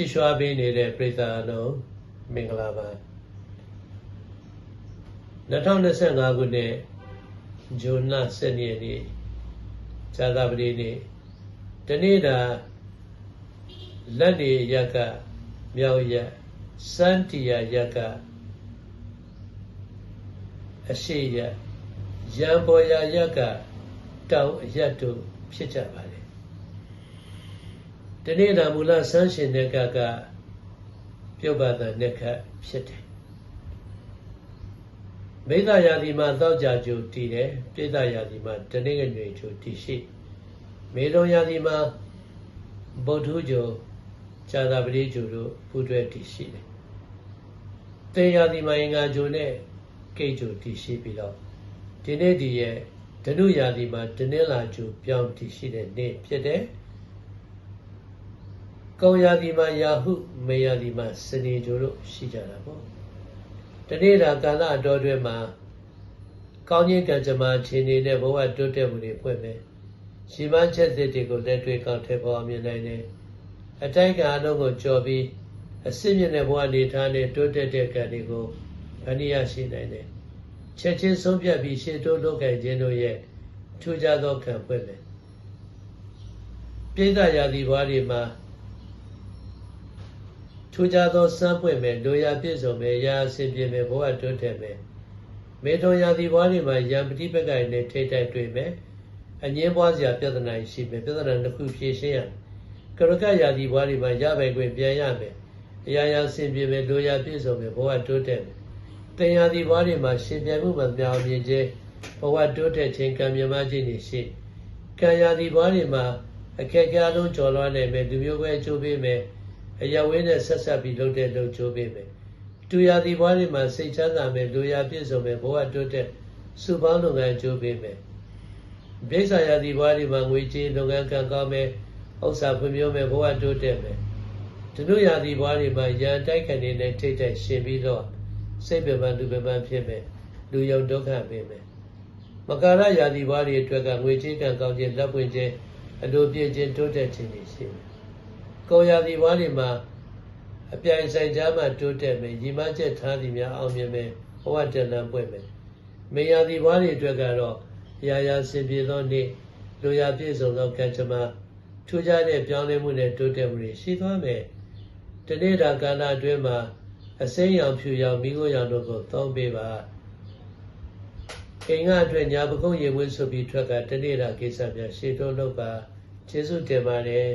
ကြည်ရွှာပေးနေတဲ့ပရိသတ်အလုံးမင်္ဂလာပါ2025ခုနှစ်ဇွန်လ7ရက်နေ့ဇာတာပတိနေ့တနေ့တာလက်နေရက်ကမြောက်ရက်စန်းတီယာရက်ကအရှိရက်ရံပေါ်ရာရက် ကတောင်အရက်တို့ဖြစ်ကြပါလေ တနေ့တာမူလဆန်းရှင်တဲ့ကကပြုတ်ပါတဲ့နှစ်ခတ်ဖြစ်တယ်မိသားယာဒီမှာတောက်ကြကြိုတည်တယ်ပြိဿယာဒီမှာတနေ့ကညွေချိုတည်ရှိမေတုံယာဒီမှာဗုဒ္ဓဂျိုဇာတာပတိဂျိုတို့ပူတွဲတည်ရှိတယ်တေယာဒီမှာအင်္ဂါဂျိုနဲ့ကိတ်ဂျိုတည်ရှိပြီးတော့ဒီနေ့ဒီရဲ့ဓနုယာဒီမှာတနင်္လာဂျိုပြောင်းတည်ရှိတဲ့နေ့ဖြစ်တယ် ကောင်းရာဒီမှာယာဟုမေယာဒီမှာစနေဂျိုတို့ရှိကြတာပေါ့တနေ့တာကာလအတော်တွင်မှာကောင်းခြင်းကံကြမ္မာခြေနေနဲ့ဘဝတိုးတက်မှုတွေဖွင့်မယ်ရှိမှန်းချက်စစ်တွေကိုလက်တွေ့ကောင်းထည့်ပေါ်မြင်နိုင်တယ်အတိုက်ကအလုံးကိုကြော်ပြီးအစစ်မြင့်တဲ့ဘဝနေထားနဲ့တိုးတက်တဲ့ကံတွေကိုဗဏိယရှိနိုင်တယ်ချက်ချင်းဆုံးဖြတ်ပြီးရှေ့တိုးလုပ်ကြခြင်းတို့ရဲ့ထူးခြားသောကံဖွင့်မယ်ပြိဿရာသီဘဝတွေမှာ ထူးခြားသောစမ်းပွင့်မယ်လူရပြည့်စုံမယ်ရာအစဉ်ပြေမယ်ဘဝတိုးတက်မယ်မေထုံရာသီဘဝတွေမှာယံပฏิပက္ခတွေနဲ့ထိတ်တိုက်တွေ့မယ်အငင်းပွားစရာပြဿနာရှိမယ်ပြဿနာတစ်ခုဖြေရှင်းရမယ်ကရကရာသီဘဝတွေမှာရပိုင်ခွင့်ပြန်ရမယ်အရာရာအစဉ်ပြေမယ်လူရပြည့်စုံမယ်ဘဝတိုးတက်မယ်တင်ရာသီဘဝတွေမှာရှင်ပြန်မှုမပြောင်းမြင်ခြင်းဘဝတိုးတက်ခြင်းကံမြမခြင်းတွေရှိကံရာသီဘဝတွေမှာအခက်အခဲလုံးကျော်လွှားနိုင်မယ်လူမျိုးပဲအကျိုးပေးမယ် အယဝင်းနဲ့ဆက်ဆက်ပြီးလုပ်တဲ့လုပ်ချိုးပေးမယ်တူရာသီဘွားတွေမှာစိတ်ချမ်းသာမယ်လူရာပြည့်စုံမယ်ဘဝတိုးတက်စုပေါင်းလုပ်ငန်းချိုးပေးမယ်ဘိက္ခာရာသီဘွားတွေမှာငွေကြေးလုပ်ငန်းကံကောင်းမယ်ဥစ္စာဖွံ့ဖြိုးမယ်ဘဝတိုးတက်မယ်ဒနုရာသီဘွားတွေမှာရန်တိုက်ခံနေတဲ့ထိတ်တိုက်ရှင်ပြီးတော့စိတ်ပြပန်းလူပြပန်းဖြစ်မယ်လူယုံဒုက္ခပေးမယ်မကာရရာသီဘွားတွေအတွက်ကငွေကြေးကံကောင်းခြင်းလက်ပွင့်ခြင်းအလိုပြည့်ခြင်းတိုးတက်ခြင်းတွေရှိမယ် ကောရာသီဘွားတွေမှာအပြိုင်ဆိုင်ကြားမှာတိုးတက်မယ်ညီမချက်ထားသည်များအောင်မြင်မယ်ဘဝတဏ္ဍပွင့်မယ်မေယာသီဘွားတွေအတွက်ကတော့ရာရာစင်ပြေသောနေ့လူရာပြည့်စုံသောကံကြမ္မာထူးခြားတဲ့ပြောင်းလဲမှုနဲ့တိုးတက်မှုတွေရှိသွားမယ်တနေ့တာကာလအတွင်းမှာအစိမ်းရောင်ဖြူရောင်မိခိုးရောင်တို့ကိုသုံးပေးပါအိမ်ကအတွက်ညာပကုံးရေဝင်းဆိုပြီးထွက်ကတနေ့တာကိစ္စများရှေ့တိုးလုပ်ပါကျေးဇူးတင်ပါတယ်